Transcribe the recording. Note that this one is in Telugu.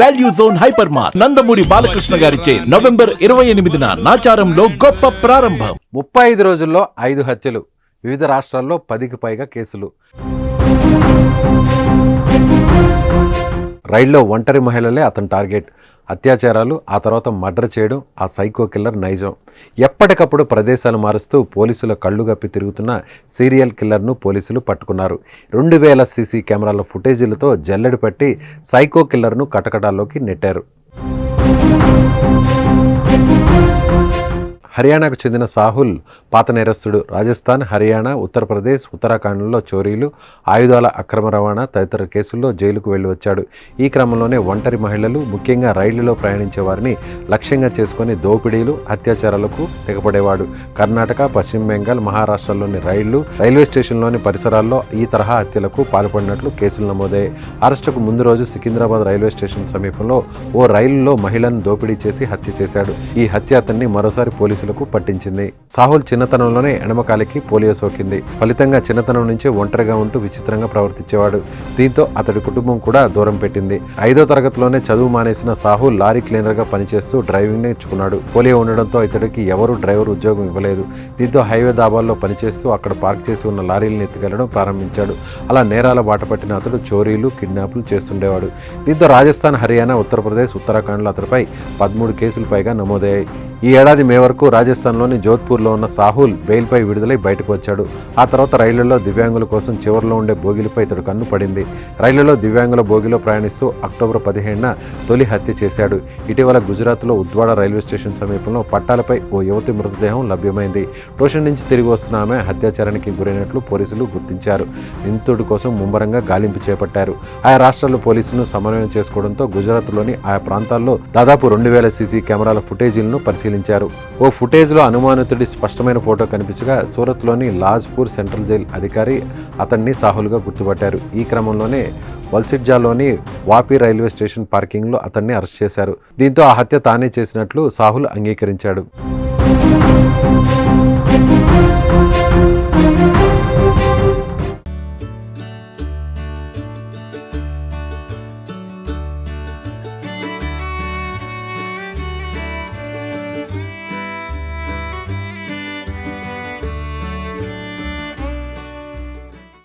వాల్యూ జోన్ హైపర్ మార్ నందమూరి బాలకృష్ణ గారిచే నవంబర్ ఇరవై ఎనిమిదిన నాచారంలో గొప్ప ప్రారంభం. ముప్పై ఐదు రోజుల్లో ఐదు హత్యలు వివిధ రాష్ట్రాల్లో పదికి పైగా కేసులు. రైల్లో ఒంటరి మహిళలే అతని టార్గెట్. అత్యాచారాలు ఆ తర్వాత మర్డర్ చేయడం ఆ సైకో కిల్లర్ నైజం. ఎప్పటికప్పుడు ప్రదేశాలు మారుస్తూ పోలీసుల కళ్ళు గప్పి తిరుగుతున్న సీరియల్ కిల్లర్ను పోలీసులు పట్టుకున్నారు. రెండు వేల సీసీ కెమెరాల ఫుటేజీలతో జల్లెడు పట్టి సైకో కిల్లర్ను కటకటాల్లోకి నెట్టారు. హర్యానాకు చెందిన సాహుల్ పాత నేరస్తుడు. రాజస్థాన్ హర్యానా ఉత్తరప్రదేశ్ ఉత్తరాఖండ్లో చోరీలు ఆయుధాల అక్రమ రవాణా తదితర కేసుల్లో జైలుకు వెళ్ళి వచ్చాడు. ఈ క్రమంలోనే ఒంటరి మహిళలు ముఖ్యంగా రైళ్ళలో ప్రయాణించే వారిని లక్ష్యంగా చేసుకుని దోపిడీలు అత్యాచారాలకు తెగపడేవాడు. కర్ణాటక పశ్చిమ బెంగాల్ మహారాష్ట్రలోని రైళ్ళు రైల్వే స్టేషన్లోని పరిసరాల్లో ఈ తరహా హత్యలకు పాల్పడినట్లు కేసులు నమోదయ్యాయి. అరెస్టుకు ముందు రోజు సికింద్రాబాద్ రైల్వే స్టేషన్ సమీపంలో ఓ రైలులో మహిళను దోపిడీ చేసి హత్య చేశాడు. ఈ హత్య అతన్ని మరోసారి పోలీసులు పోలీసులకు పట్టించింది. సాహుల్ చిన్నతనంలోనే ఎడమకాలికి పోలియో సోకింది. ఫలితంగా చిన్నతనం నుంచే ఒంటరిగా ఉంటూ విచిత్రంగా ప్రవర్తించేవాడు. దీంతో అతడి కుటుంబం కూడా దూరం పెట్టింది. ఐదో తరగతిలోనే చదువు మానేసిన సాహుల్ లారీ క్లీనర్గా పనిచేస్తూ డ్రైవింగ్ నేర్చుకున్నాడు. పోలియో ఉండడంతో ఇతడికి ఎవరు డ్రైవర్ ఉద్యోగం ఇవ్వలేదు. దీంతో హైవే దాబాల్లో పనిచేస్తూ అక్కడ పార్క్ చేసి ఉన్న లారీలను ఎత్తుకెళ్ళడం ప్రారంభించాడు. అలా నేరాల బాట పట్టిన అతడు చోరీలు కిడ్నాప్లు చేస్తుండేవాడు. దీంతో రాజస్థాన్ హర్యానా ఉత్తరప్రదేశ్ ఉత్తరాఖండ్లో అతడిపై పదమూడు కేసులు పైగా నమోదయ్యాయి. ఈ ఏడాది మే వరకు రాజస్థాన్లోని జోధ్పూర్లో ఉన్న సాహుల్ బెయిల్పై విడుదలై బయటకు వచ్చాడు. ఆ తర్వాత రైళ్ళలో దివ్యాంగుల కోసం చివరిలో ఉండే బోగిలపై ఇతడు కన్ను పడింది. రైళ్ళలో దివ్యాంగుల బోగిలో ప్రయాణిస్తూ అక్టోబర్ పదిహేడున తొలి హత్య చేశాడు. ఇటీవల గుజరాత్లో ఉద్వాడ రైల్వే స్టేషన్ సమీపంలో పట్టాలపై ఓ యువతి మృతదేహం లభ్యమైంది. ట్యూషన్ నుంచి తిరిగి వస్తున్న ఆమె హత్యాచారానికి గురైనట్లు పోలీసులు గుర్తించారు. నిందితుడి కోసం ముమ్మరంగా గాలింపు చేపట్టారు. ఆయా రాష్ట్రాల పోలీసులను సమన్వయం చేసుకోవడంతో గుజరాత్లోని ఆయా ప్రాంతాల్లో దాదాపు రెండు వేల సీసీ కెమెరాల ఫుటేజీలను పరిశీలించారు. ఓ ఫుటేజ్లో అనుమానితుడి స్పష్టమైన ఫోటో కనిపించగా సూరత్లోని లాజ్పూర్ సెంట్రల్ జైల్ అధికారి అతన్ని సాహులుగా గుర్తుపట్టారు. ఈ క్రమంలోనే వల్సిడ్జాలోని వాపి రైల్వే స్టేషన్ పార్కింగ్లో అతన్ని అరెస్ట్ చేశారు. దీంతో ఆ హత్య తానే చేసినట్లు సాహుల్ అంగీకరించాడు.